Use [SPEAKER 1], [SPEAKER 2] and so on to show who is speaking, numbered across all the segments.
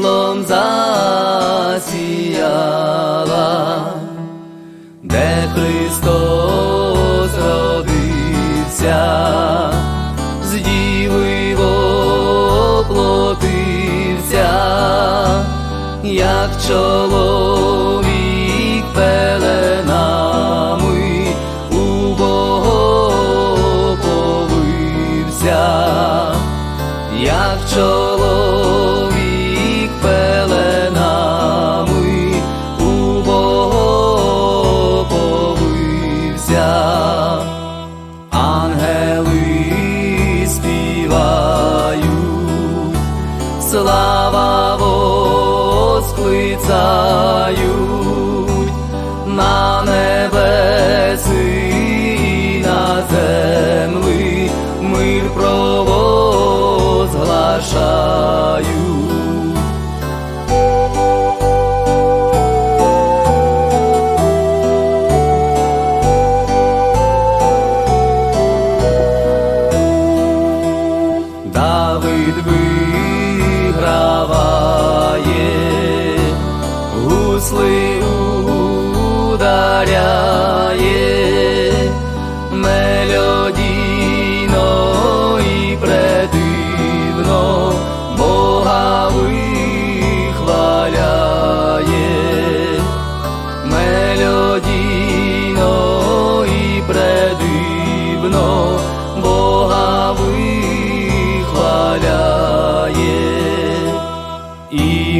[SPEAKER 1] світлом засіяла, де Христос родився, з діви воплотився, як чоловік пеленами у як чоловік. чекають на небеси і на землі, мир провозглашають.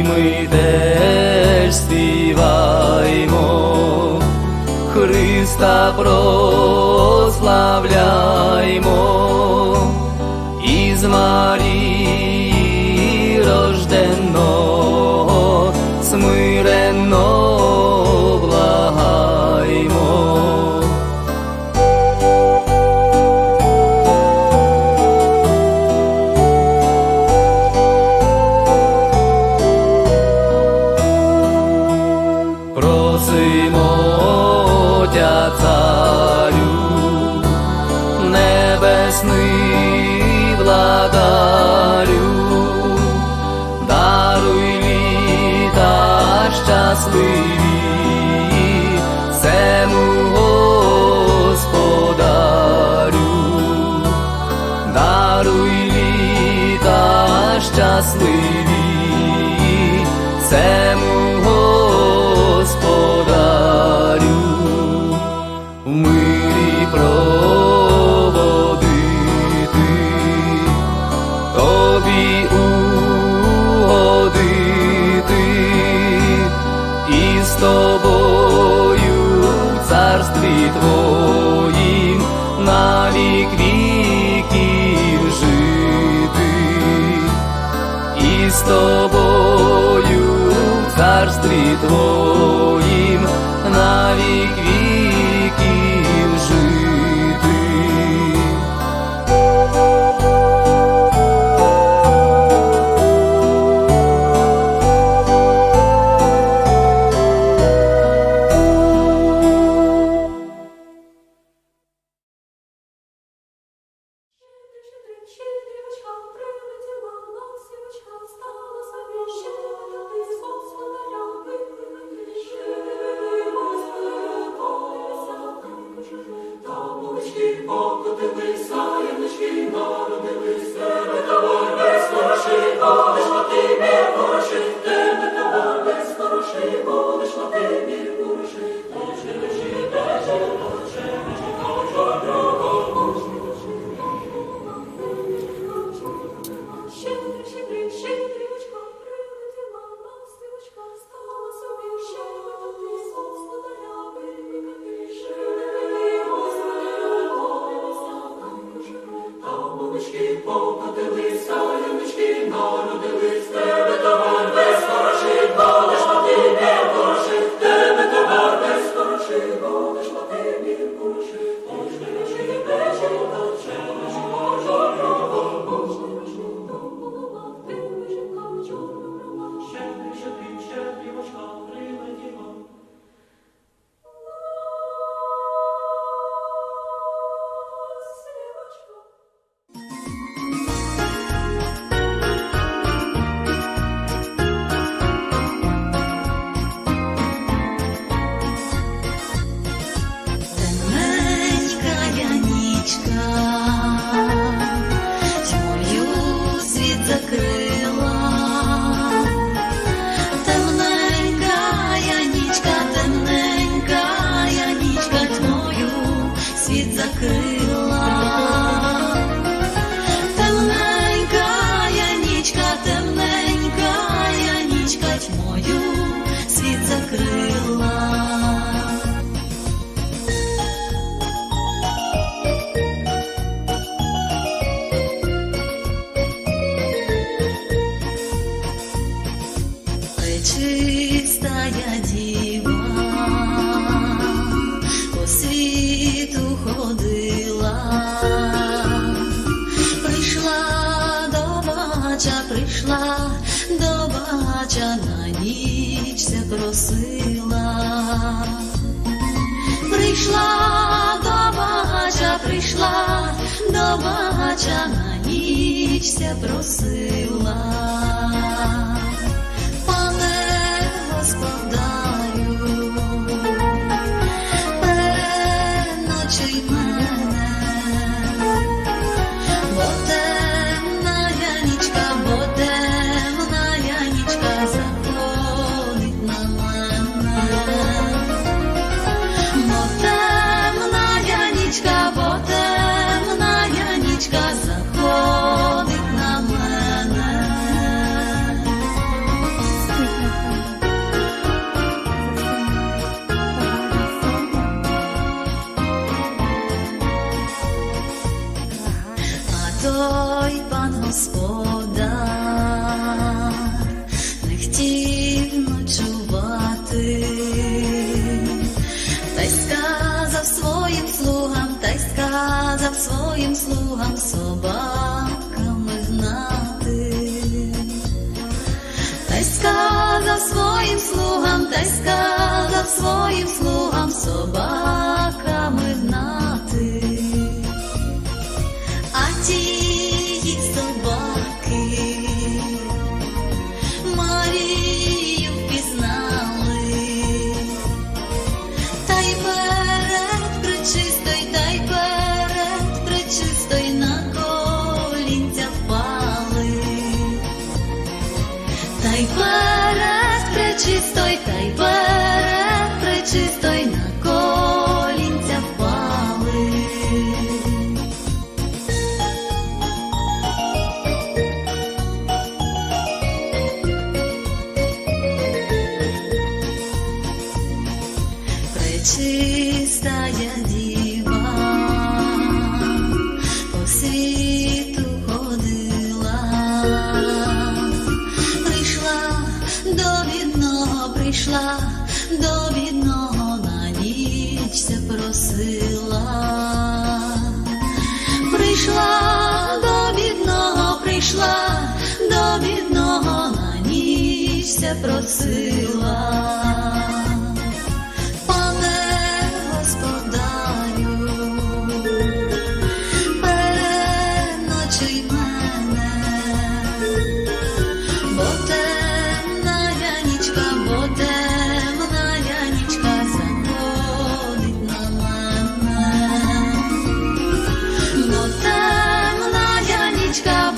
[SPEAKER 1] Ми теж співаємо, Христа прославляємо, із Марії рожденого, смиреного. щасливі цему господарю, даруй літа щасливі цему. Твоїм навік вік.
[SPEAKER 2] прийшла, до багача прийшла, до багача на нічся просила. Яким словам собаками гнати, та й сказав своїм слугам, та й сказав своїм слугам собака. сила, прийшла до бідного, прийшла до бідного, на нічся просила. de calma.